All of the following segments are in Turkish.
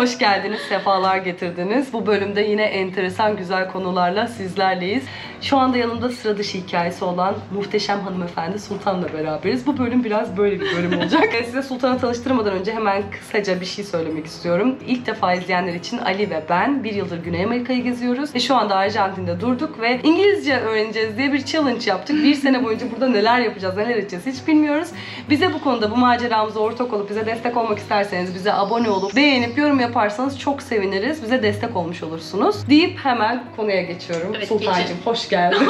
Hoş geldiniz, sefalar getirdiniz. Bu bölümde yine enteresan güzel konularla sizlerleyiz. Şu anda yanımda sıra dışı hikayesi olan muhteşem hanımefendi Sultan'la beraberiz. Bu bölüm biraz böyle bir bölüm olacak. Size Sultan'ı tanıştırmadan önce hemen kısaca bir şey söylemek istiyorum. İlk defa izleyenler için Ali ve ben bir yıldır Güney Amerika'yı geziyoruz. Ve şu anda Arjantin'de durduk ve İngilizce öğreneceğiz diye bir challenge yaptık. Bir sene boyunca burada neler yapacağız, neler edeceğiz hiç bilmiyoruz. Bize bu konuda bu maceramıza ortak olup bize destek olmak isterseniz bize abone olup beğenip yorum yaparsanız çok seviniriz. Bize destek olmuş olursunuz. Deyip hemen konuya geçiyorum. Evet, Sultancığım hoş geldin.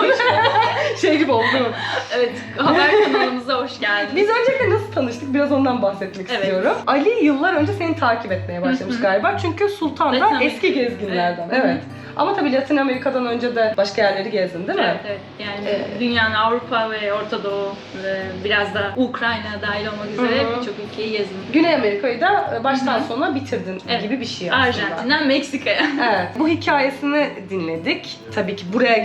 şey gibi oldu? Evet, haber kanalımıza hoş geldiniz. Biz öncelikle nasıl tanıştık biraz ondan bahsetmek Evet. istiyorum. Ali yıllar önce seni takip etmeye başlamış galiba. Çünkü Sultan da eski gezginlerden. Evet. Evet. Ama tabii Latin Amerika'dan önce de başka yerleri gezdin değil mi? Evet, evet. Yani Evet. dünyanın Avrupa ve Orta Doğu ve biraz da Ukrayna dahil olmak üzere birçok ülkeyi gezdim. Güney Amerika'yı da e, baştan sona bitirdin Evet. gibi bir şey aslında. Arjantin'den Meksika'ya. Evet. Bu hikayesini dinledik. Tabii ki buraya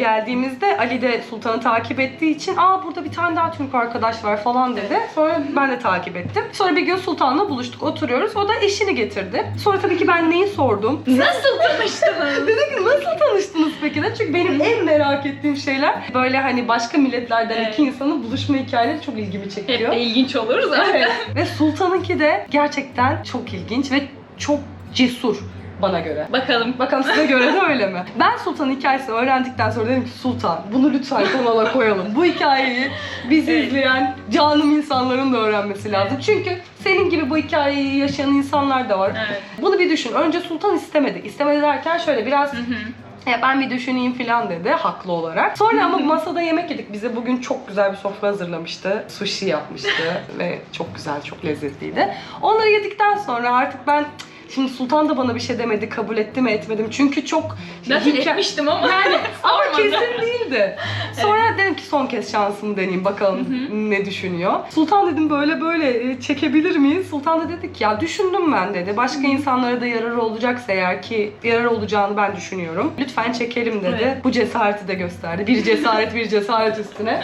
geldiğimizde Ali de Sultan'ı takip ettiği için aa burada bir tane daha Türk arkadaş var falan dedi. Sonra ben de takip ettim. Sonra bir gün Sultan'la buluştuk, oturuyoruz. O da eşini getirdi. Sonra tabii ki ben neyi sordum? Nasıl tanıştınız? Dedim ki nasıl tanıştınız peki de? Çünkü benim en merak ettiğim şeyler böyle hani başka milletlerden Evet. iki insanın buluşma hikayeleri çok ilgimi Hep çekiyor. de ilginç olur zaten. Evet. Ve Sultan'ınki de gerçekten çok ilginç ve çok cesur bana göre. Bakalım. Bakalım size göre de öyle mi? Ben Sultan'ın hikayesini öğrendikten sonra dedim ki Sultan bunu lütfen kanala koyalım. Bu hikayeyi bizi Evet. izleyen canım insanların da öğrenmesi lazım. Evet. Çünkü senin gibi bu hikayeyi yaşayan insanlar da var. Evet. Bunu bir düşün. Önce Sultan istemedi. İstemedi derken şöyle biraz Hı hı. ya ben bir düşüneyim falan dedi haklı olarak. Sonra ama masada yemek yedik. Bize bugün çok güzel bir sofra hazırlamıştı. Sushi yapmıştı ve çok güzel, çok lezzetliydi. Onları yedikten sonra artık ben Şimdi Sultan da bana bir şey demedi, kabul etti mi etmedim. Çünkü çok Ben hikaye- etmiştim ama. yani ama kesin değildi. Sonra dedim ki son kez şansımı deneyeyim bakalım ne düşünüyor. Sultan dedim böyle böyle e, çekebilir miyiz? Sultan da dedi ki ya düşündüm ben dedi. Başka insanlara da yararı olacaksa eğer ki yarar olacağını ben düşünüyorum. Lütfen çekelim dedi. Evet. Bu cesareti de gösterdi. Bir cesaret bir cesaret üstüne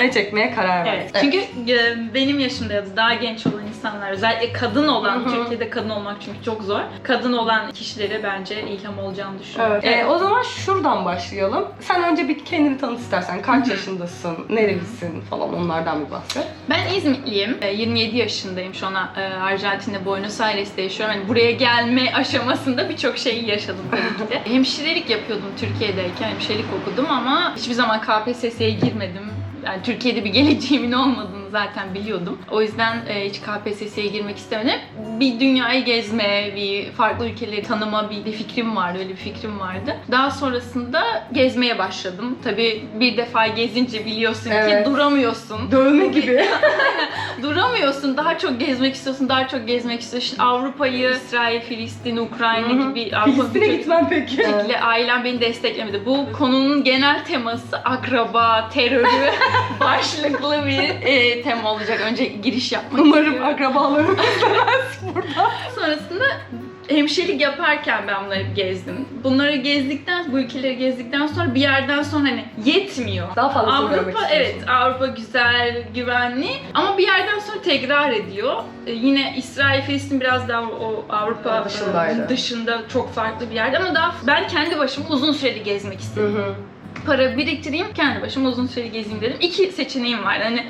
ve çekmeye karar verdi. Evet. Çünkü e, benim yaşımda ya da daha genç olan insanlar, özellikle kadın olan, Hı hı. Türkiye'de kadın olmak çünkü çok zor. Kadın olan kişilere bence ilham olacağını düşünüyorum. Evet. Ee, o zaman şuradan başlayalım. Sen önce bir kendini tanıt istersen. Kaç yaşındasın, nerelisin falan onlardan bir bahset. Ben İzmitliyim. E, 27 yaşındayım şu an e, Arjantin'de Buenos Aires'te yaşıyorum. Yani buraya gelme aşamasında birçok şeyi yaşadım tabii ki de. Hemşirelik yapıyordum Türkiye'deyken. Hemşirelik okudum ama hiçbir zaman KPSS'ye girmedim. Yani Türkiye'de bir geleceğimin olmadığını zaten biliyordum. O yüzden e, hiç KPSS'ye girmek istemedim. Bir dünyayı gezme, bir farklı ülkeleri tanıma bir, fikrim vardı, öyle bir fikrim vardı. Daha sonrasında gezmeye başladım. Tabii bir defa gezince biliyorsun Evet. ki duramıyorsun. Dövme gibi. Duramıyorsun. Daha çok gezmek istiyorsun. Daha çok gezmek istiyorsun. Avrupa'yı, İsrail, Filistin, Ukrayna Hı hı. gibi Avrupa Filistin'e gitmem peki. şekilde ailem beni desteklemedi. Bu konunun genel teması akraba, terörü başlıklı bir e, tema olacak. Önce giriş yapmak Umarım istiyorum. akrabalarım istemez burada. Sonrasında hemşirelik yaparken ben bunları gezdim. Bunları gezdikten, bu ülkeleri gezdikten sonra bir yerden sonra hani yetmiyor. Daha görmek Avrupa evet Avrupa güzel, güvenli ama bir yerden sonra tekrar ediyor. Ee, yine İsrail, Filistin biraz daha o Avrupa Dışındaydı. e, dışında çok farklı bir yerde ama daha ben kendi başıma uzun süreli gezmek Hı istedim. hı. Para biriktireyim, kendi başıma uzun süreli gezeyim dedim. İki seçeneğim var. Hani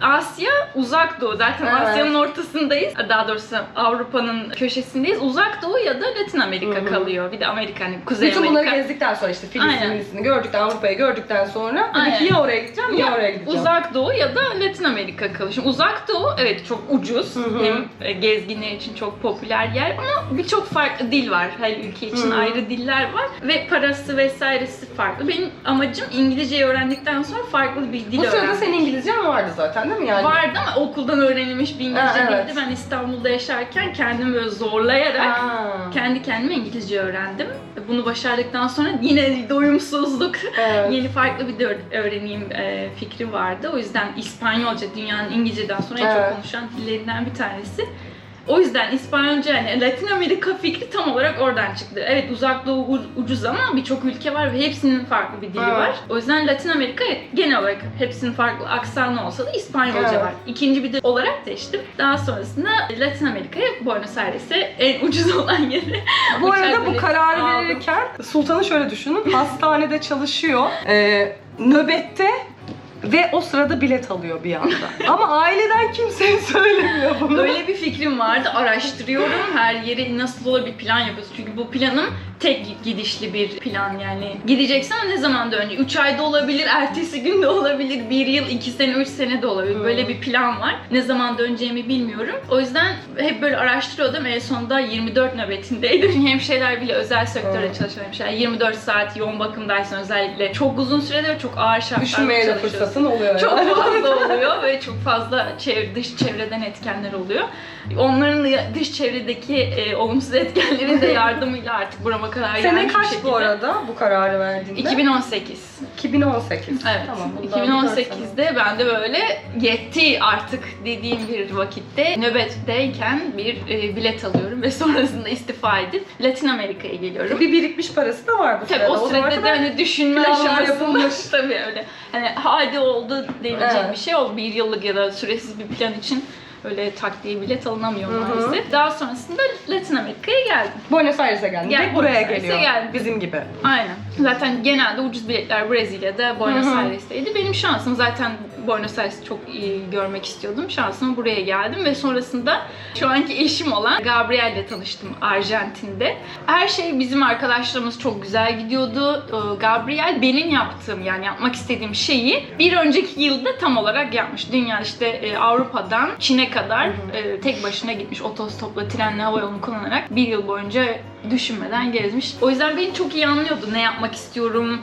Asya, uzak doğu. Zaten Evet. Asya'nın ortasındayız. Daha doğrusu Avrupa'nın köşesindeyiz. Uzak doğu ya da Latin Amerika Hı hı. kalıyor. Bir de Amerika hani Kuzey Bütün Amerika. bunları gezdikten sonra işte. Filistin'ini gördükten, Avrupa'yı gördükten sonra Aynen. ya oraya gideceğim ya, Ya, oraya gideceğim. Uzak Doğu ya da Latin Amerika kalıyor. Şimdi Uzak Doğu evet çok ucuz. Hı hı. Hem e, gezginler için çok popüler yer ama birçok farklı dil var. Her ülke için Hı hı. ayrı diller var ve parası vesairesi farklı. Benim amacım İngilizceyi öğrendikten sonra farklı bir dil Bu sırada öğrenmek. senin İngilizcen vardı zaten değil mi yani? Vardı ama okuldan öğrenilmiş bir İngilizce Ha, evet. değildi. Ben İstanbul'da yaşarken kendimi böyle zorlayarak Ha. kendi kendime İngilizce öğrendim. Bunu başardıktan sonra yine doyumsuzluk Evet. Yeni farklı bir de öğreneyim e, fikri vardı. O yüzden İspanyolca dünyanın İngilizceden sonra en Evet. çok konuşan dillerinden bir tanesi. O yüzden İspanyolca yani Latin Amerika fikri tam olarak oradan çıktı. Evet uzak doğu ucuz ama birçok ülke var ve hepsinin farklı bir dili Evet. var. O yüzden Latin Amerika genel olarak hepsinin farklı aksanı olsa da İspanyolca Evet. var. İkinci bir dil olarak seçtim. Daha sonrasında Latin Amerika'ya Buenos Aires'e en ucuz olan yere Bu arada bu kararı aldım. verirken Sultan'ı şöyle düşünün. Hastanede çalışıyor. Ee, nöbette ve o sırada bilet alıyor bir anda. Ama aileden kimseye söylemiyor bunu. Böyle bir fikrim vardı. Araştırıyorum. Her yere nasıl olur bir plan yapıyoruz. Çünkü bu planım tek gidişli bir plan yani. Gideceksen ne zaman önce? 3 ayda olabilir, ertesi gün de olabilir, 1 yıl, 2 sene, 3 sene de olabilir. Hmm. Böyle bir plan var. Ne zaman döneceğimi bilmiyorum. O yüzden hep böyle araştırıyordum. En sonunda 24 nöbetindeydim. Hemşireler bile özel sektörde Evet. çalışan hemşireler. 24 saat yoğun bakımdaysan özellikle çok uzun sürede ve çok ağır şartlarda Düşünmeye de çalışıyorsun. Fırsatın oluyor. Çok fazla oluyor ve çok fazla çev- dış çevreden etkenler oluyor. Onların dış çevredeki e, olumsuz etkenlerin de yardımıyla artık burama kadar Sene gelmiş bir kaç şekilde. bu arada bu kararı verdiğinde? 2018. 2018. Evet. Tamam, bundan dört sene. 2018'de ben de böyle yetti artık dediğim bir vakitte nöbetteyken bir e, bilet alıyorum ve sonrasında istifa edip Latin Amerika'ya geliyorum. Bir birikmiş parası da var bu Tabii o zamana sırada da kadar hani düşünme planlar aşamasında yapılmış. tabii öyle. Hani hadi oldu denilecek Evet. bir şey oldu. Bir yıllık ya da süresiz bir plan için öyle tak diye bilet alınamıyor maalesef. Daha sonrasında Latin Amerika'ya geldim. Buenos Aires'e geldi. Gel- Direkt buraya Buenos Aires'e geliyor. geldim. Bizim gibi. Aynen. Zaten genelde ucuz biletler Brezilya'da, Buenos Hı hı. Aires'teydi. Benim şansım zaten Buenos Aires'i çok iyi görmek istiyordum. Şansıma buraya geldim ve sonrasında şu anki eşim olan Gabriel'le tanıştım Arjantin'de. Her şey bizim arkadaşlarımız çok güzel gidiyordu. Ee, Gabriel benim yaptığım yani yapmak istediğim şeyi bir önceki yılda tam olarak yapmış. Dünya işte e, Avrupa'dan Çin'e kadar e, tek başına gitmiş otostopla, trenle, hava yolunu kullanarak bir yıl boyunca düşünmeden gezmiş. O yüzden beni çok iyi anlıyordu. Ne yapmak istiyorum,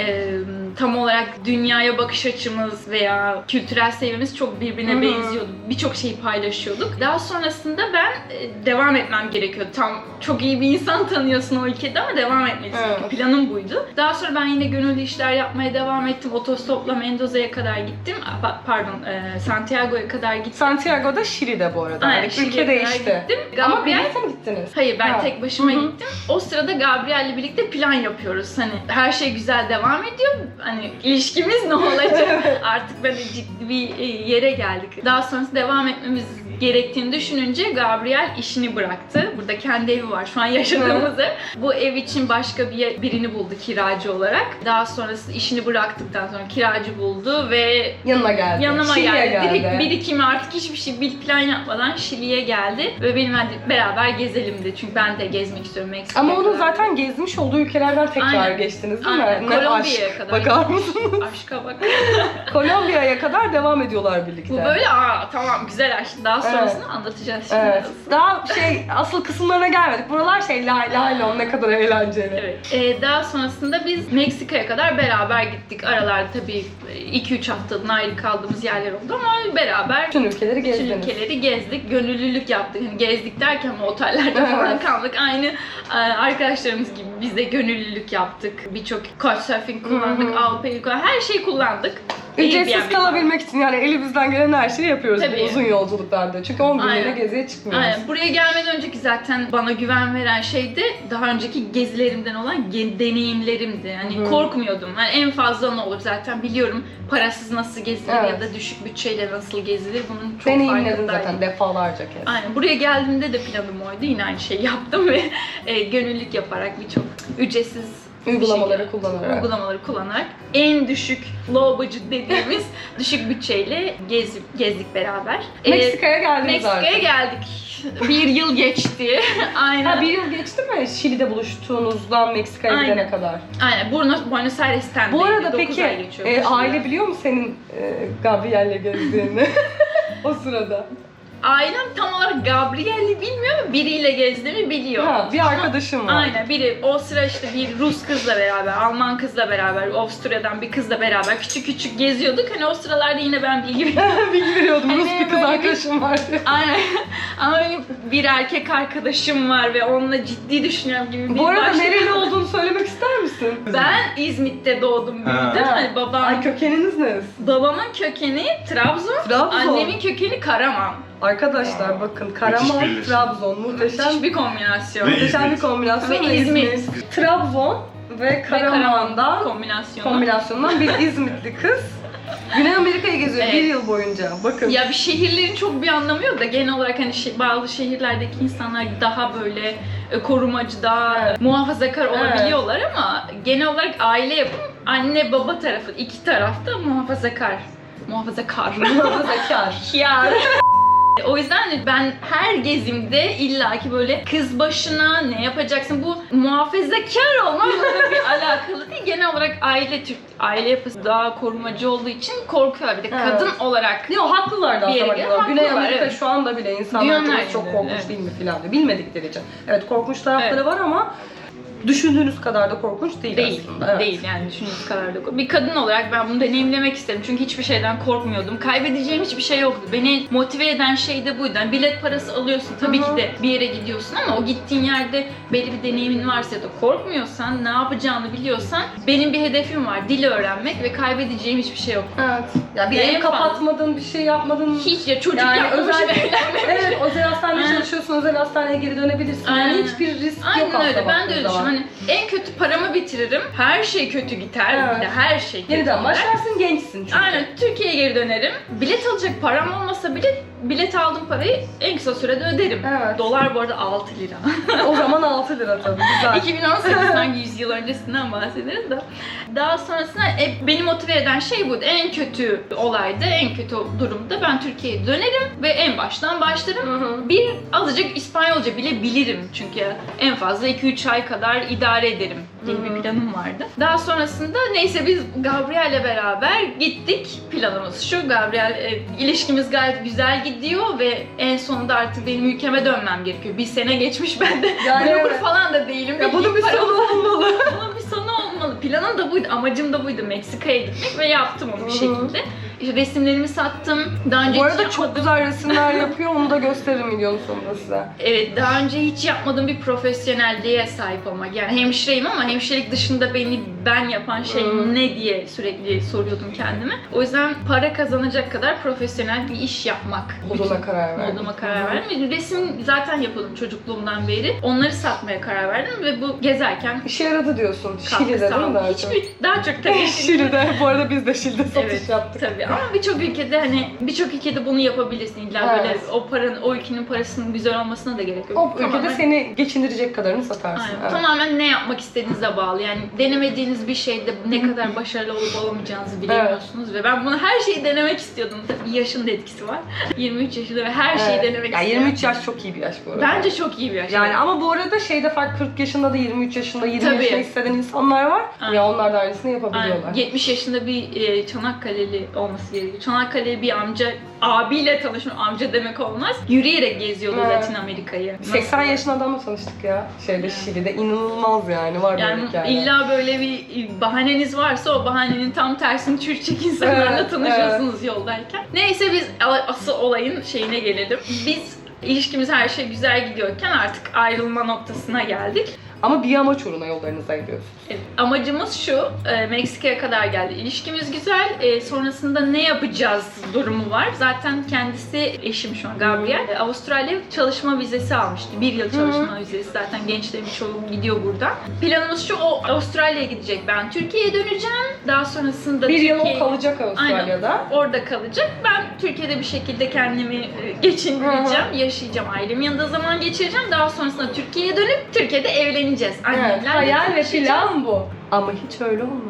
e, tam olarak dünyaya bakış açımız veya kültürel seviyemiz çok birbirine Hı hı. benziyordu. Birçok şeyi paylaşıyorduk. Daha sonrasında ben e, devam etmem gerekiyordu. Tam çok iyi bir insan tanıyorsun o ülkede ama devam etmelisin. Evet. Planım buydu. Daha sonra ben yine gönüllü işler yapmaya devam ettim. Otostopla Mendoza'ya kadar gittim. Pa- Pardon, e, Santiago'ya kadar gittim. Santiago'da Şili'de bu arada. Aynen, Yani ülke değişti. Gittim. Ama Gabriel birlikte mi gittiniz? Hayır ben Ha. tek başıma Hı hı. gittim. O sırada Gabriel'le birlikte plan yapıyoruz. Hani her şey güzel devam ediyor. Hani ilişkimiz ne olacak? Artık böyle ciddi bir e, yere geldik. Daha sonrası devam etmemiz gerektiğini düşününce Gabriel işini bıraktı. Burada kendi evi var şu an yaşadığımız ev. Bu ev için başka bir birini buldu kiracı olarak. Daha sonrası işini bıraktıktan sonra kiracı buldu ve Yanına geldi. Yanıma Şili'ye geldi. Direkt birikimi artık hiçbir şey bir plan yapmadan Şili'ye geldi. Ve benim hadi beraber gezelim dedi. Çünkü ben de gezmek istiyorum Meksika'ya Ama kadar. zaten gezmiş olduğu ülkelerden tekrar Aynen. geçtiniz değil Aynen. mi? Ne Kolombiya'ya aşk. kadar Bakar mısınız? Aşka bak. Kolombiya'ya kadar devam ediyorlar birlikte. Bu böyle aa tamam güzel aşk. Daha sonrasını anlatacağız şimdi. Evet. Daha şey asıl kısımlarına gelmedik. Buralar şey lay lay lon ne kadar eğlenceli. Evet. Ee, daha sonrasında biz Meksika'ya kadar beraber gittik. Aralarda tabii 2-3 haftanın ayrı kaldığımız yerler oldu ama beraber Bütün ülkeleri bütün gezdiniz. ülkeleri gezdik. Gönüllülük yaptık. Hani gezdik derken otellerde falan Evet. kaldık. Aynı e, arkadaşlarımız gibi biz de gönüllülük yaptık. Birçok couchsurfing kullandık. Hı hı. Avrupa'yı kullandık. Her şeyi kullandık. Ücretsiz kalabilmek için yani elimizden gelen her şeyi yapıyoruz Tabii. bu uzun yolculuklarda. Çünkü 10 günlüğüne Aynen. geziye çıkmıyoruz. Aynen. Buraya gelmeden önceki zaten bana güven veren şey de daha önceki gezilerimden olan ge- deneyimlerimdi. Yani Hı hı. korkmuyordum. Yani en fazla ne olur zaten biliyorum parasız nasıl gezilir Evet. ya da düşük bütçeyle nasıl gezilir bunun çok Deneyimledin farkındaydım. zaten defalarca kez. Aynen. Buraya geldiğimde de planım oydu. Yine aynı şeyi yaptım ve e, gönüllülük yaparak birçok ücretsiz Uygulamaları kullanarak. uygulamaları kullanarak en düşük low budget dediğimiz düşük bütçeyle gezip gezdik beraber. E, Meksika'ya geldiniz Meksika'ya artık. geldik. Bir yıl geçti. Aynen. Ha bir yıl geçti mi Şili'de buluştuğunuzdan Meksika'ya gidene kadar? Aynen. Buenos, Buenos Aires'ten Bu arada peki ay e, aile biliyor mu senin e, Gabriel'le gezdiğini? o sırada. Ailem tam olarak Gabriel'i bilmiyor ama biriyle gezdiğimi biliyor. Ha, bir arkadaşım var. Aynen biri o sıra işte bir Rus kızla beraber, Alman kızla beraber, Avusturya'dan bir kızla beraber küçük küçük geziyorduk. Hani o sıralarda yine ben bilgi veriyordum. Bilgi veriyordum. Rus Hani bir kız böyle bir- arkadaşım var. Aynen. Ama benim bir erkek arkadaşım var ve onunla ciddi düşünüyorum gibi bir Bu arada başka- nereli olduğunu söylemek ister misin? Ben İzmit'te doğdum büyüdüm. Ha. Hani babam, Ay kökeniniz neresi? babamın kökeni Trabzon, Trabzon. annemin kökeni Karaman. Arkadaşlar bakın Karaman, birleşim. Trabzon muhteşem Müthiş bir kombinasyon. Ve muhteşem bir İzmit. kombinasyon Ve. İzmit. Trabzon ve Karaman'dan kombinasyonu. kombinasyondan bir İzmitli kız Güney Amerika'yı geziyor Evet. bir yıl boyunca. Bakın. Ya bir şehirlerin çok bir anlamı yok da genel olarak hani şey- bazı şehirlerdeki insanlar daha böyle e, korumacı, daha Evet. muhafazakar Evet. olabiliyorlar ama genel olarak aile yapım anne baba tarafı iki tarafta muhafazakar. Muhafazakar. Muhafazakar. ya. O yüzden hani ben her gezimde illaki böyle kız başına ne yapacaksın bu muhafazakar olmakla bir alakalı değil. Genel olarak aile Türk aile yapısı daha korumacı olduğu için korkuyor. Bir de Evet. kadın olarak Yok haklılar da Bir yere aslında. bakıyorlar. Güney haklılar, Amerika evet. şu anda bile insanlar Dünyanın çok, her çok yerinde, korkunç evet. değil mi filan diyor. Bilmedikleri için. Evet korkunç tarafları var ama düşündüğünüz kadar da korkunç değil, değil. aslında. Evet. Değil yani düşündüğünüz kadar da. Bir kadın olarak ben bunu deneyimlemek istedim. Çünkü hiçbir şeyden korkmuyordum. Kaybedeceğim hiçbir şey yoktu. Beni motive eden şey de buydu. Yani bilet parası alıyorsun. Tabii Hı hı. ki de bir yere gidiyorsun ama o gittiğin yerde belli bir deneyimin varsa ya da korkmuyorsan, ne yapacağını biliyorsan benim bir hedefim var. Dil öğrenmek ve kaybedeceğim hiçbir şey yok. Evet. Ya bir En ev kapatmadın, bir şey yapmadın. Hiç ya çocuk Yani özel- evlenmemişim. Evet, özel hastanede çalışıyorsun, özel hastaneye geri dönebilirsin. Yani Aynen. hiçbir risk yok Aynen aslında öyle. Ben de öyle düşünüyorum. Hani en kötü paramı bitiririm. Her şey kötü gider. Evet. Her şey kötü Yeniden gider. başlarsın, gençsin çünkü. Aynen Türkiye'ye geri dönerim. Bilet alacak param olmasa bile bilet aldığım parayı en kısa sürede öderim. Evet. Dolar bu arada 6 lira. o zaman 6 lira tabii, güzel. 2018 sanki 100 yıl öncesinden bahsederiz de. Daha sonrasında e, beni motive eden şey buydu. En kötü olayda, en kötü durumda ben Türkiye'ye dönerim ve en baştan başlarım. Hı hı. Bir azıcık İspanyolca bile bilirim çünkü en fazla 2-3 ay kadar idare ederim diye Hı. bir planım vardı. Daha sonrasında neyse biz Gabriel'le beraber gittik. Planımız şu, Gabriel e, ilişkimiz gayet güzel gidiyor ve en sonunda artık benim ülkeme dönmem gerekiyor. Bir sene geçmiş ben de Yani memur evet. falan da değilim. Ya bunun bir sonu olmalı. bunun bir sonu olmalı. Planım da buydu, amacım da buydu. Meksika'ya gitmek ve yaptım onu bir şekilde. Resimlerimi sattım. Daha önce Bu hiç arada çok yapmadığım- güzel resimler yapıyor, onu da gösteririm videonun sonunda size. Evet, daha önce hiç yapmadığım bir profesyonelliğe sahip olmak. Yani hemşireyim ama hemşirelik dışında beni ben yapan şey Hı. ne diye sürekli soruyordum kendime. O yüzden para kazanacak kadar profesyonel bir iş yapmak. Moduna karar verdim. Moduma karar verdim. Resim zaten yapıyordum çocukluğumdan beri. Onları satmaya karar verdim ve bu gezerken İşe yaradı diyorsun. katkı Şili'de değil mi sağladı. daha çok? Hiçbir, daha çok tabii Şili'de. Bu arada biz de Şili'de satış Evet, yaptık. Tabii ama birçok ülkede hani birçok ülkede bunu yapabilirsin. İlla böyle Evet. o paranın, o ülkenin parasının güzel olmasına da gerek yok. O ülkede Tamamen- seni geçindirecek kadarını satarsın. Aynen. Evet. Tamamen ne yapmak istediğinize bağlı. Yani denemediğiniz bir şeyde ne kadar başarılı olup olamayacağınızı bilemiyorsunuz ve ben bunu her şeyi denemek istiyordum. Tabii yaşın da etkisi var. 23 yaşında ve her şeyi Evet. denemek ya istiyorum. 23 yaş çok iyi bir yaş bu arada. Bence çok iyi bir yaş. yani ama bu arada şeyde fark 40 yaşında da 23 yaşında 20 Tabii. yaşında hisseden insanlar var. Aynen. Ya onlar da aynısını Aynen. yapabiliyorlar. 70 yaşında bir e, Çanakkale'li olması gerekiyor. Çanakkale'li bir amca, abiyle tanışmış, amca demek olmaz. Yürüyerek geziyordu Evet. Latin Amerika'yı. 80 Nasıl? yaşında adamla tanıştık ya. Şeyde Yani. Şili'de inanılmaz yani var Yani böyle illa böyle bir bahaneniz varsa o bahanenin tam tersini çürütecek insanlarla Evet, tanışıyorsunuz yoldayken. Neyse biz asıl olayın şeyine gelelim. Biz ilişkimiz her şey güzel gidiyorken artık ayrılma noktasına geldik. Ama bir amaç uğruna yollarınızı ayırıyorsunuz. Evet, amacımız şu, e, Meksika'ya kadar geldi. İlişkimiz güzel, e, sonrasında ne yapacağız durumu var. Zaten kendisi eşim şu an Gabriel. E, Avustralya çalışma vizesi almıştı. Bir yıl çalışma vizesi. Zaten gençlerin çoğu gidiyor buradan. Planımız şu, o Avustralya'ya gidecek. Ben Türkiye'ye döneceğim. Daha sonrasında Bir yıl o Türkiye- kalacak Avustralya'da. Orada kalacak. Ben Türkiye'de bir şekilde kendimi e, geçindireceğim, yaşayacağım. Ailemin yanında zaman geçireceğim. Daha sonrasında Türkiye'ye dönüp Türkiye'de evleneceğiz. Evet, hayal ve plan bu. Ama hiç öyle olmadı.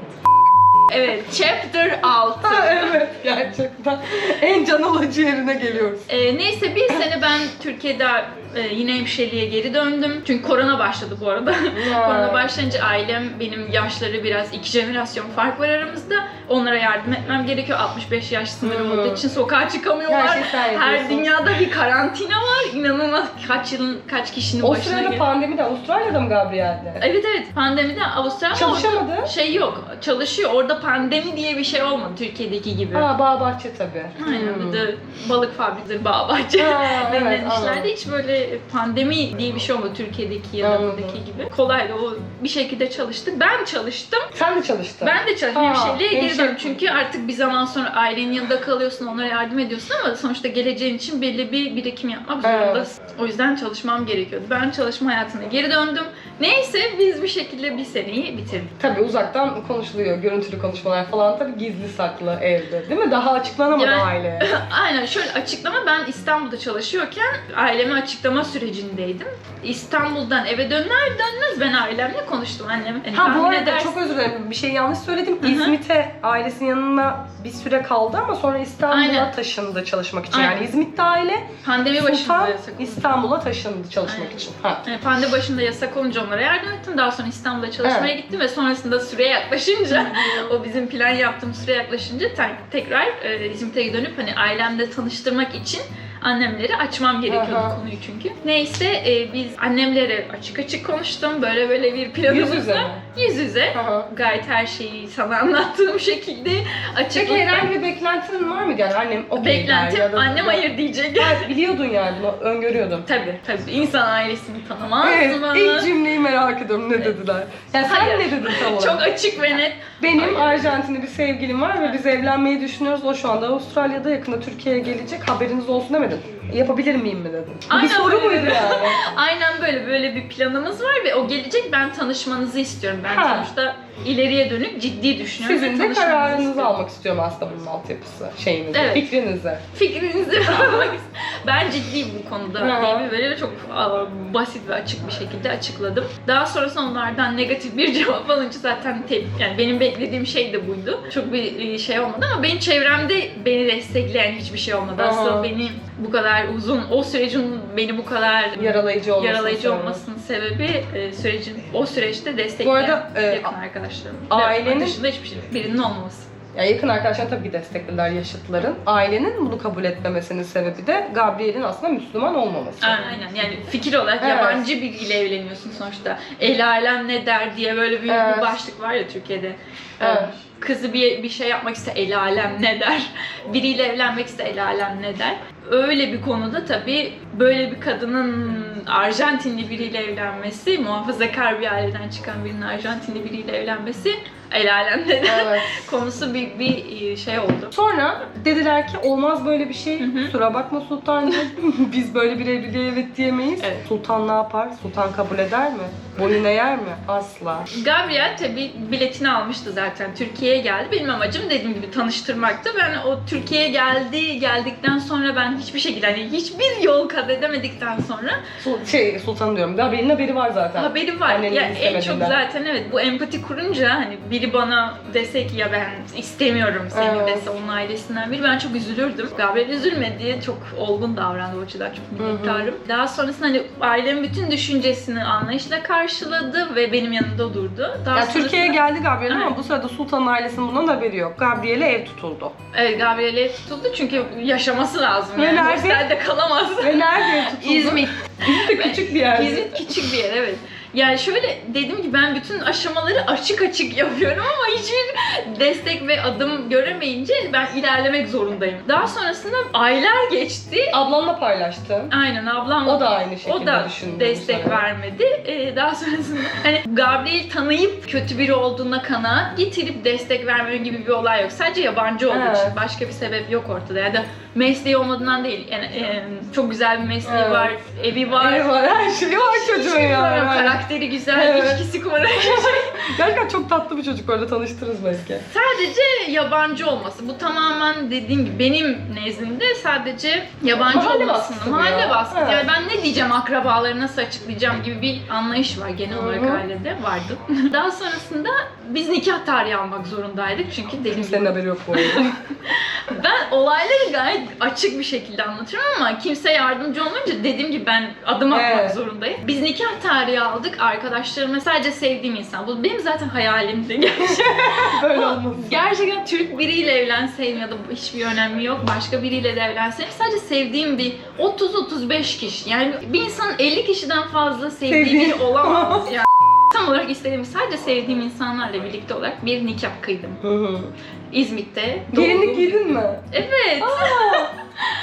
Evet, chapter 6. evet, gerçekten. En can alıcı yerine geliyoruz. Ee, neyse bir sene ben Türkiye'de e, yine hemşireliğe geri döndüm. Çünkü korona başladı bu arada. korona başlayınca ailem, benim yaşları biraz iki jenerasyon fark var aramızda. Onlara yardım etmem gerekiyor. 65 yaş sınırı olduğu için sokağa çıkamıyorlar. Her sen Her dünyada bir karantina var. İnanılmaz kaç yılın, kaç kişinin O başına geliyor. pandemide Avustralya'da mı Gabriel'de? Evet evet pandemide Avustralya Çalışamadı. orada şey yok. Çalışıyor. Orada pandemi diye bir şey olmadı Türkiye'deki gibi. Ha, bağ bahçe tabii. Aynen Hmm. bir de balık fabrikaları, bağ bahçe Ha, evet, denilen işlerde hiç böyle pandemi diye bir şey olmadı Türkiye'deki ya da Anladım. buradaki gibi. Kolaydı o bir şekilde çalıştı. Ben çalıştım. Sen de çalıştın. Ben de çalıştım. Aa, Hemşireliğe geri döndüm. Çünkü artık bir zaman sonra ailenin yanında kalıyorsun, onlara yardım ediyorsun ama sonuçta geleceğin için belli bir birikim yapmak Evet. zorundasın. O yüzden çalışmam gerekiyordu. Ben çalışma hayatına geri döndüm. Neyse biz bir şekilde bir seneyi bitirdik. Tabii uzaktan konuşuluyor. Görüntülü konuşmalar falan tabii gizli saklı evde. Değil mi? Daha açıklanamadı Yani- aileye. Aynen şöyle açıklama ben İstanbul'da çalışıyorken aileme açıklama sürecindeydim. İstanbul'dan eve döner dönmez ben ailemle konuştum annem. hani Ha bu arada edersin- çok özür dilerim. Bir şey yanlış söyledim. İzmit'e ailesinin yanına bir süre kaldı ama sonra İstanbul'a taşındı çalışmak için. Aynen. Yani İzmit'te aile, pandemi başında. İstanbul'a taşındı çalışmak Aynen. için. Ha. Yani pandemi başında yasak olunca onlara yardım ettim. Daha sonra İstanbul'a çalışmaya Evet. gittim ve sonrasında süre yaklaşınca, o bizim plan yaptığım süre yaklaşınca te- tekrar e, İzmit'e dönüp hani ailemle tanıştırmak için annemleri açmam gerekiyordu Aha. konuyu çünkü. Neyse e, biz annemlere açık açık konuştum. Böyle böyle bir planımız Yüz yüze mi? Yüz yüze. Aha. Gayet her şeyi sana anlattığım şekilde Peki açıklıkla. herhangi bir beklentin var mıydı? Yani annem der Beklentim ya da- annem hayır diyecek. Ha, biliyordun yani bunu, öngörüyordun. tabii tabii. İnsan ailesini tanımaz Evet, mı? ilk cümleyi merak ediyorum ne Evet. dediler. Yani sen Hayır. ne dedin tam olarak? Çok açık ve net. Benim Hayır. Arjantinli bir sevgilim var ve biz evlenmeyi düşünüyoruz. O şu anda Avustralya'da yakında Türkiye'ye gelecek. Haberiniz olsun Good. Yapabilir miyim mi dedim. Aynen bir soru muydu yani? Aynen böyle böyle bir planımız var ve o gelecek ben tanışmanızı istiyorum. Ben Ha. sonuçta ileriye dönük ciddi düşünüyorum. Sizin de kararınızı istiyorum. almak istiyorum aslında bunun altyapısı, şeyinizi, Evet. fikrinizi. Fikrinizi almak istiyorum. Ben ciddiyim bu konuda. Böyle çok basit ve açık bir şekilde açıkladım. Daha sonrasında onlardan negatif bir cevap alınca zaten tep yani benim beklediğim şey de buydu. Çok bir e, şey olmadı ama benim çevremde beni destekleyen hiçbir şey olmadı. Asıl beni bu kadar uzun, o sürecin beni bu kadar Yaralayıcı olmasını yaralayıcı istiyorum. olmasının sebebi e, sürecin o süreçte Bu destekleyen arada, e, yakın arkadaşlarım. ailenin- dışında hiçbir şey birinin olmaması. Yani yakın arkadaşlar tabii ki desteklediler yaşıtların. Ailenin bunu kabul etmemesinin sebebi de Gabriel'in aslında Müslüman olmaması. Aynen yani fikir olarak Evet. yabancı biriyle evleniyorsun sonuçta. El alem ne der diye böyle bir, Evet. bir başlık var ya Türkiye'de. Evet. Kızı bir, bir şey yapmak ise el alem ne der? Biriyle evlenmek ise el alem ne der? Öyle bir konuda tabii böyle bir kadının Arjantinli biriyle evlenmesi, muhafazakar bir aileden çıkan birinin Arjantinli biriyle evlenmesi el alem ne der? Evet. konusu büyük bir şey oldu. Sonra dediler ki olmaz böyle bir şey. Hı hı. Kusura bakma Sultancığım. Biz böyle bir evliliğe evet diyemeyiz. Evet. Sultan ne yapar? Sultan kabul eder mi? Boyun eğer mi? Asla. Gabriel tabii biletini almıştı zaten. Türkiye'ye geldi. Benim amacım dediğim gibi tanıştırmaktı. Ben o Türkiye'ye geldi, geldikten sonra ben hiçbir şekilde hani hiçbir yol kat edemedikten sonra Sul- şey Sultan diyorum. Gabriel'in haberi var zaten. haberi var. Annenin Ya en çok istemediğinden. zaten evet bu empati kurunca hani biri bana dese ki ya ben istemiyorum seni Evet. dese onun ailesinden biri ben çok üzülürdüm. Gabriel üzülmedi. Çok olgun davrandı o açıdan çok minnettarım. Daha sonrasında hani ailemin bütün düşüncesini anlayışla karşıladı ve benim yanımda durdu. Daha Yani sonrasında- Türkiye'ye geldi Gabriel ama Evet. bu sırada Sultan'ın ailesinin bundan haberi yok. Gabriel'e ev tutuldu. Evet Gabriel'e tutuldu çünkü yaşaması lazım yani. nerede? Hostelde kalamaz. Ve nerede ev tutuldu? İzmit. İzmit de küçük bir yer. İzmit küçük bir yer evet. Yani şöyle dedim ki ben bütün aşamaları açık açık yapıyorum ama hiçbir destek ve adım göremeyince ben ilerlemek zorundayım. Daha sonrasında aylar geçti. Ablamla paylaştım. Aynen ablam O da aynı şekilde o da destek bu vermedi. Ee, daha sonrasında hani Gabriel'i tanıyıp kötü biri olduğuna kanaat getirip destek verme gibi bir olay yok. Sadece yabancı olduğu Evet. için başka bir sebep yok ortada. Ya da mesleği olmadığından değil. Yani e, çok güzel bir mesleği Evet. var, evi var. Ev var, her şeyi var çocuğun şey ya. bilmiyorum. Yani. Karakteri güzel, Evet. ilişkisi kumarak. Gerçekten çok tatlı bir çocuk. Öyle tanıştırırız belki. sadece yabancı olması. Bu tamamen dediğim gibi benim nezdimde sadece yabancı Mahalle olmasının mahalle ya. baskısı. Evet. Yani ben ne diyeceğim akrabaları nasıl açıklayacağım gibi bir anlayış var genel olarak Hı hı. ailede vardı. Daha sonrasında biz nikah tarihi almak zorundaydık çünkü dediğim Kimsenin gibi haberi yok bu arada. ben olayları gayet açık bir şekilde anlatıyorum ama kimse yardımcı olmayınca dediğim gibi ben adım atmak Evet. zorundayım. Biz nikah tarihi aldık arkadaşlarıma sadece sevdiğim insan. Bu benim zaten hayalimdi gerçekten. Böyle olmaz. Gerçekten Türk biriyle evlenseydim ya da hiçbir önemi yok. Başka biriyle de evlenseydim sadece sevdiğim bir 30-35 kişi. Yani bir insan 50 kişiden fazla sevdiği Sevdiği. biri olamaz. Yani tam olarak istediğim sadece sevdiğim insanlarla birlikte olarak bir nikah kıydım. İzmit'te. Gelinlik giydin mi? Evet.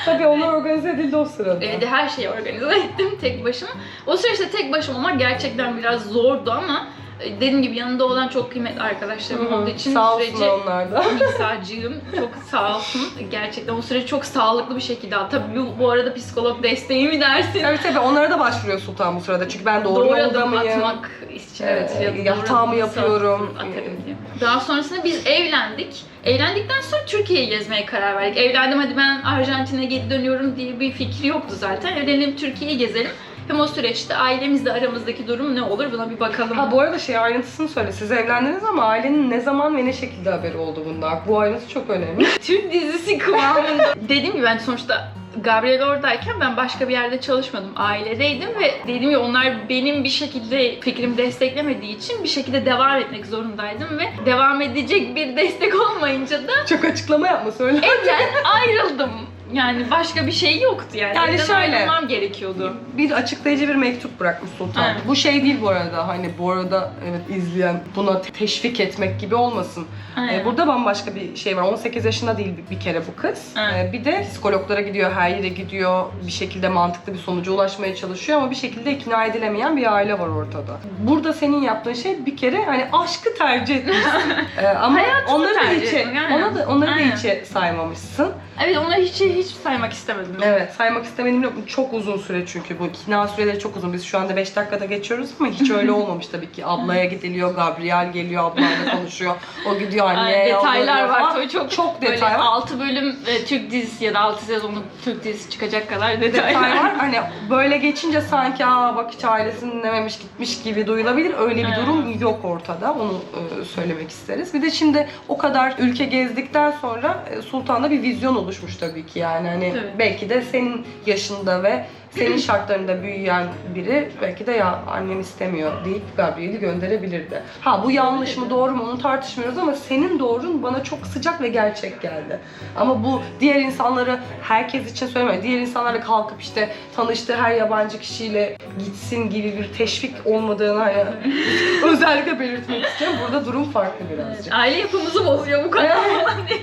Tabii onlar organize edildi o sırada. Evde her şeyi organize ettim tek başıma. O süreçte tek başıma olmak gerçekten biraz zordu ama dediğim gibi yanında olan çok kıymetli arkadaşlarım Hı hı. olduğu için Sağ süreci. Misacığım çok sağ olsun. Gerçekten o süreci çok sağlıklı bir şekilde. Tabii bu, bu arada psikolog desteği mi dersin? Tabii tabii onlara da başvuruyor Sultan bu sırada. Çünkü ben doğru, Doğru yolda mıyım? atmak için Ee, evet. ya yatağımı adımı yapıyorum. atarım diye. Daha sonrasında biz evlendik. Evlendikten sonra Türkiye'yi gezmeye karar verdik. Evlendim hadi ben Arjantin'e geri dönüyorum diye bir fikri yoktu zaten. Evlenelim Türkiye'yi gezelim. Hem o süreçte ailemizle aramızdaki durum ne olur buna bir bakalım. Ha bu arada şey ayrıntısını söyle. Siz evlendiniz ama ailenin ne zaman ve ne şekilde haberi oldu bundan? Bu ayrıntı çok önemli. Türk dizisi kıvamında. Dediğim gibi ben sonuçta Gabriel oradayken ben başka bir yerde çalışmadım. Ailedeydim ve dediğim gibi onlar benim bir şekilde fikrimi desteklemediği için bir şekilde devam etmek zorundaydım ve devam edecek bir destek olmayınca da çok açıklama yapma söyle. evden ayrıldım. Yani başka bir şey yoktu yani. Yani Evden şöyle. ayrılmam gerekiyordu. bir açıklayıcı bir mektup bırakmış Sultan. Evet. Bu şey değil bu arada hani bu arada evet izleyen buna te- teşvik etmek gibi olmasın. Aynen. Ee, burada bambaşka bir şey var. 18 yaşında değil bir- bir kere bu kız. Evet. Ee, bir de psikologlara gidiyor, her yere gidiyor. Bir şekilde mantıklı bir sonuca ulaşmaya çalışıyor ama bir şekilde ikna edilemeyen bir aile var ortada. Burada senin yaptığın şey bir kere hani aşkı tercih etmişsin. Ee, ama onları da tercih içe, etmek, aynen. ona da, onları da Aynen. saymamışsın. Evet onları hiç hiç saymak istemedim. Evet, saymak istemedim yok. Çok uzun süre çünkü bu ikna süreleri çok uzun. Biz şu anda 5 dakikada geçiyoruz ama hiç öyle olmamış tabii ki. Ablaya gidiliyor, Gabriel geliyor, ablayla konuşuyor. O gidiyor anneye detaylar yalvarıyor var tabii çok Çok böyle detay var. 6 bölüm e, Türk dizisi ya da 6 sezonluk Türk dizisi çıkacak kadar detay, detay var. Hani böyle geçince sanki aa bak hiç ailesini dinlememiş gitmiş gibi duyulabilir. Öyle bir durum yok ortada. Onu e, söylemek isteriz. Bir de şimdi o kadar ülke gezdikten sonra e, Sultan'da bir vizyon oluşmuş tabii ki yani. Hani Tabii. belki de senin yaşında ve senin şartlarında büyüyen biri belki de ya annem istemiyor deyip Gabriel'i gönderebilirdi. Ha bu yanlış mı doğru mu onu tartışmıyoruz ama senin doğrun bana çok sıcak ve gerçek geldi. Ama bu diğer insanları herkes için söylemiyorum. Diğer insanlarla kalkıp işte tanıştığı her yabancı kişiyle gitsin gibi bir teşvik olmadığını hani özellikle belirtmek istiyorum. Burada durum farklı birazcık. Aile yapımızı bozuyor bu kadar.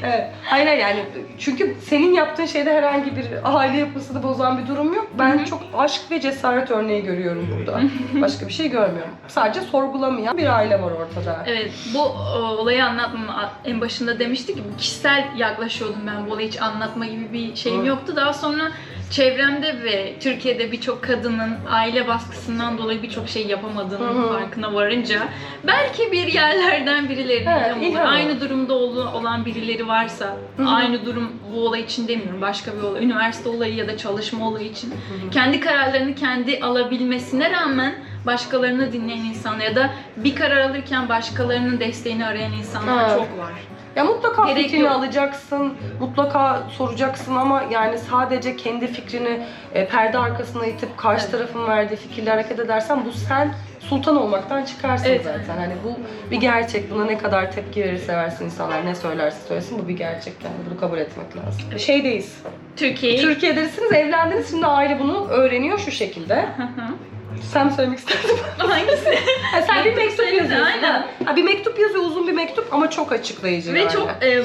Evet. Hayır, yani çünkü senin yaptığın şeyde herhangi bir aile yapısını bozan bir durum yok. Ben Çok aşk ve cesaret örneği görüyorum burada. Başka bir şey görmüyorum. Sadece sorgulamayan bir aile var ortada. Evet, bu o, olayı anlatmam en başında demiştik ki kişisel yaklaşıyordum ben bu olayı hiç anlatma gibi bir şeyim yoktu. Daha sonra çevremde ve Türkiye'de birçok kadının aile baskısından dolayı birçok şey yapamadığının Hı hı. farkına varınca belki bir yerlerden birilerinin ilhamı ilham aynı durumda olan birileri varsa Hı hı. aynı durum bu olay için demiyorum başka bir olay üniversite olayı ya da çalışma olayı için kendi kararlarını kendi alabilmesine rağmen başkalarını dinleyen insanlar ya da bir karar alırken başkalarının desteğini arayan insanlar Evet. çok var. Ya mutlaka Gerek fikrini yok. alacaksın, mutlaka soracaksın ama yani sadece kendi fikrini e, perde arkasına itip karşı Evet. tarafın verdiği fikirle hareket edersen bu sen sultan olmaktan çıkarsın Evet. zaten. Hani bu bir gerçek. Buna ne kadar tepki verirse versin insanlar, ne söylerse söylesin bu bir gerçek yani. Bunu kabul etmek lazım. Şeydeyiz. Türkiye'yi Türkiye'desiniz, evlendiniz. Şimdi aile bunu öğreniyor şu şekilde. Hı hı. Sen söylemek istedin. Hangisi? Ha, sen bir Mektup yazıyorsun. aynen. Ha. Bir mektup yazıyor, uzun bir mektup ama çok açıklayıcı Ve yani. çok e,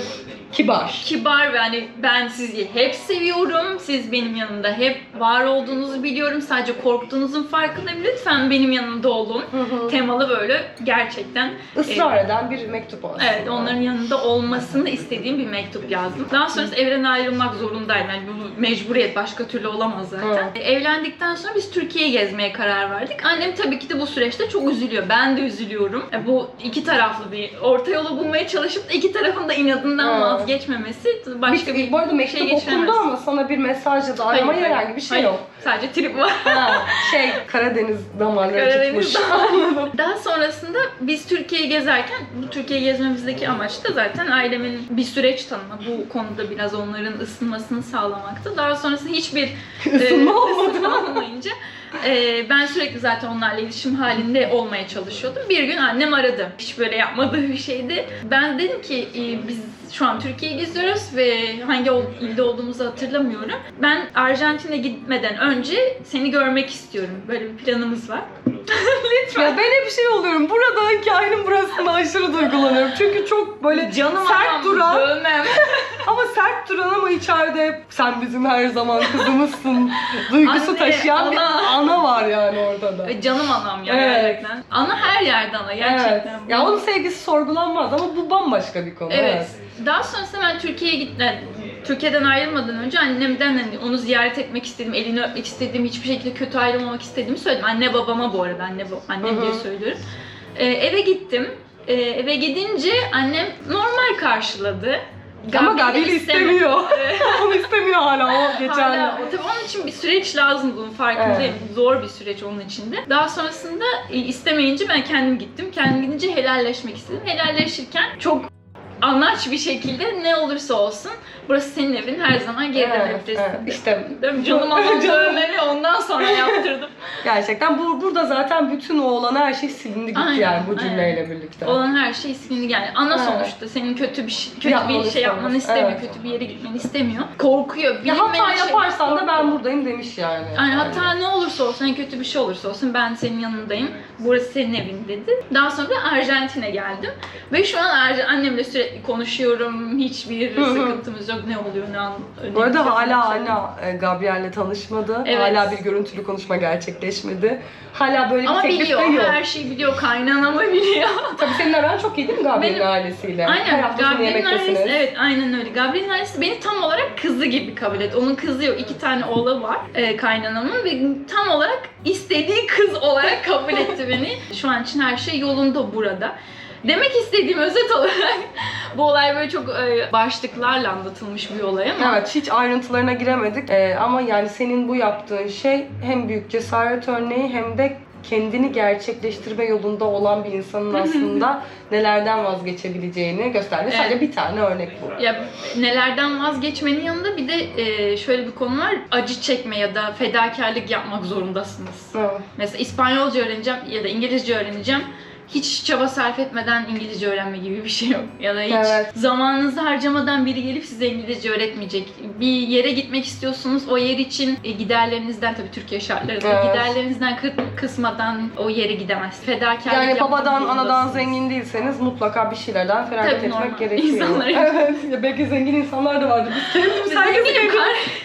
kibar. kibar ve hani ben sizi hep seviyorum. Siz benim yanımda hep var olduğunuzu biliyorum. Sadece korktuğunuzun farkındayım. Lütfen benim yanımda olun. Hı hı. Temalı böyle gerçekten Israr eden bir mektup aslında. Evet, onların yanında olmasını istediğim bir mektup yazdım. Daha sonrasında evrene ayrılmak zorundaydım. Yani bu mecburiyet, başka türlü olamaz zaten. Evet. Evlendikten sonra biz Türkiye'ye gezmeye karar verdik. Annem tabii ki de bu süreçte çok üzülüyor. Ben de üzülüyorum. E, Bu iki taraflı bir orta yolu bulmaya çalışıp da iki tarafın da inadından Evet. Vazgeçmemesi başka bir bu arada mektup şey okundu ama sana bir mesajla da arama herhangi bir şey Hayır, yok. Sadece trip var. Ha, şey Karadeniz damarları Karadeniz tutmuş. Daha sonrasında biz Türkiye'yi gezerken, bu Türkiye'yi gezmemizdeki amaç da zaten ailemin bir süreç tanıma. Bu konuda biraz onların ısınmasını sağlamaktı. Daha sonrasında hiçbir Isınma e, olmadı. ısınma olmayınca e, ben sürekli zaten onlarla iletişim halinde olmaya çalışıyordum. Bir gün annem aradı. Hiç böyle yapmadığı bir şeydi. Ben dedim ki e, biz şu an Türkiye'yi geziyoruz ve hangi ilde olduğumuzu hatırlamıyorum. Ben Arjantin'e gitmeden önce seni görmek istiyorum. Böyle bir planımız var. Lütfen. Ya ben hep şey oluyorum. Burada hikayenin burasında aşırı duygulanıyorum. Çünkü çok böyle Canım sert adam, duran dövmem. ama sert duran ama içeride hep sen bizim her zaman kızımızsın duygusu Anne, taşıyan bir ana. ana var yani orada da. Ve Canım anam ya Evet. gerçekten. Ana her yerde ana gerçekten. Evet. Ya onun sevgisi sorgulanmaz ama bu bambaşka bir konu. Evet. Daha sonrasında ben Türkiye'ye gittim. Türkiye'den ayrılmadan önce annemden hani onu ziyaret etmek istedim, elini öpmek istedim, hiçbir şekilde kötü ayrılmamak istediğimi söyledim. Anne babama bu arada, anne annem Hı hı. diye söylüyorum. Ee, eve gittim. Ee, eve gidince annem normal karşıladı. Ama Gabriel'i Gabriel istemiyor. Onu istemiyor hala o geçen Hala, tabii onun için bir süreç lazım bunun farkındayım. Zor bir süreç onun içinde. Daha sonrasında e, istemeyince ben kendim gittim. Kendim gidince helalleşmek istedim. Helalleşirken çok anaç bir şekilde ne olursa olsun burası senin evin her zaman geri Evet, dönebilirsin. evet. İşte? Canım anam Canım. dövmeli ondan sonra yaptırdım. gerçekten bu burada zaten bütün o olan her şey silindi gitti Aynen, yani bu aynen. cümleyle birlikte. Olan her şey silindi yani. Ana Evet. sonuçta senin kötü bir şey, kötü Yapmanı bir şey yapmanı istemiyor, Evet. kötü bir yere gitmeni istemiyor. Korkuyor. Ya hata şeyden yaparsan da ben korkuyor. buradayım demiş yani. Yani hatta ne olursa olsun, en kötü bir şey olursa olsun ben senin yanındayım. Burası senin evin dedi. Daha sonra da Arjantin'e geldim. Ve şu an Arj- annemle sürekli konuşuyorum. Hiçbir Hı hı. sıkıntımız yok. Ne oluyor, ne an... Bu arada hala hala e, Gabriel'le tanışmadı. Evet. Hala bir görüntülü konuşma gerçekleşmedi. Hala böyle bir Ama teklif biliyor, de yok. her şeyi biliyor. Kaynanamı biliyor. Tabii senin aran çok iyi değil mi Gabriel'in Benim- ailesiyle? Her Aynen. hafta Gabriel'in yemektesiniz. ailesi, evet aynen öyle. Gabriel'in ailesi beni tam olarak kızı gibi kabul etti. Onun kızı yok. iki tane oğlu var e, kaynanamın ve tam olarak istediği kız olarak kabul etti beni. Şu an için her şey yolunda burada. Demek istediğim özet olarak bu olay böyle çok e, başlıklarla anlatılmış bir olay ama Evet hiç ayrıntılarına giremedik Ee, ama yani senin bu yaptığın şey hem büyük cesaret örneği hem de kendini gerçekleştirme yolunda olan bir insanın aslında nelerden vazgeçebileceğini gösterdi. Sadece Evet. bir tane örnek bu. ya nelerden vazgeçmenin yanında bir de e, şöyle bir konu var. Acı çekme ya da fedakarlık yapmak zorundasınız. Evet. Mesela İspanyolca öğreneceğim ya da İngilizce öğreneceğim. Hiç çaba sarf etmeden İngilizce öğrenme gibi bir şey yok. Ya da hiç Evet. zamanınızı harcamadan biri gelip size İngilizce öğretmeyecek. Bir yere gitmek istiyorsunuz. O yer için e, giderlerinizden tabii Türkiye şartları Evet. giderlerinizden kı- kısmadan o yere gidemez. Fedakarlık Yani babadan, anadan zengin değilseniz mutlaka bir şeylerden feragat Tabii, etmek normal. gerekiyor. İnsanlar- Evet. Ya belki zengin insanlar da vardır. Biz kendimiz, zenginim,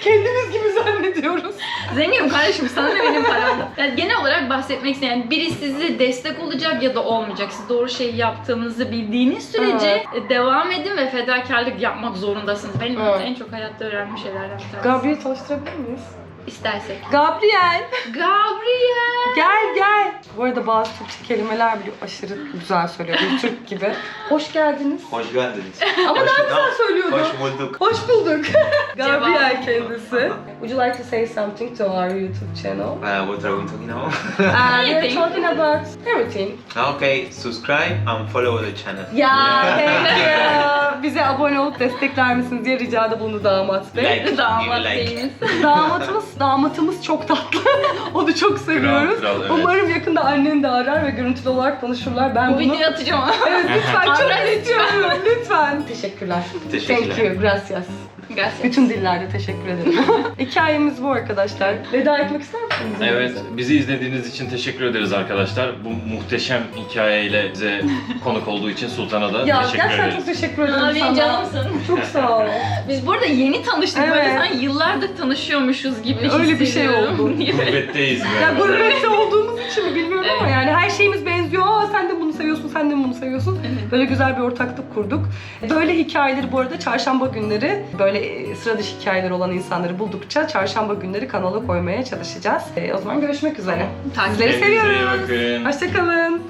kendimiz, gibi zannediyoruz. zenginim kardeşim sana ne benim paramda. Yani genel olarak bahsetmek isteyen yani biri size destek olacak ya da olmayacak. Siz doğru şeyi yaptığınızı bildiğiniz sürece devam edin ve fedakarlık yapmak zorundasınız. Benim Evet. en çok hayatta öğrendiğim şeylerden bir tanesi. Gabriel'i tanıştırabilir miyiz? İstersek. Gabriel! Gabriel! Gel gel. Bu arada bazı Türkçe kelimeler biliyor. Aşırı güzel söylüyor. Bir Türk gibi. Hoş geldiniz. Hoş geldiniz. Ama Hoş- daha güzel söylüyordu. Hoş bulduk. Hoş bulduk. Gabriel kendisi. Would you like to say something to our YouTube channel? Uh, what are we talking about? Uh, we're talking about everything. okay, subscribe and follow the channel. Ya thank you. Bize abone olup destekler misiniz diye ricada bulundu damat bey. Like, Damat değiliz. Damatımız, damatımız çok tatlı. Onu çok seviyoruz. kral, evet. Umarım yakında annen de arar ve görüntülü olarak konuşurlar. Ben Bu bunu... videoyu atacağım. Evet lütfen çok istiyorum. Lütfen. Teşekkürler. Teşekkürler. Thank you. Gracias. Gracias. Bütün dillerde teşekkür ederim. Hikayemiz bu arkadaşlar. Veda etmek ister misiniz? Evet, bizi izlediğiniz için teşekkür ederiz arkadaşlar. Bu muhteşem hikayeyle bize konuk olduğu için Sultan'a da Ya teşekkür gerçekten ederiz. çok teşekkür ederim Abi sana. canımsın. Çok sağ ol. Biz burada yeni tanıştık böyle Evet. sanki yıllardır tanışıyormuşuz gibi Öyle bir şey hissediyorum. oldu. Gurbetteyiz Ya gurbette olduğumuz için mi bilmiyorum ama yani her şeyimiz benziyor. Aa sen de bunu seviyorsun, sen de bunu seviyorsun. Evet. Böyle güzel bir ortaklık kurduk. Böyle hikayeleri bu arada çarşamba günleri böyle e, sıra dışı hikayeler olan insanları buldukça çarşamba günleri kanala koymaya çalışacağız. E, o zaman görüşmek üzere. Sizleri seviyoruz. Hoşçakalın.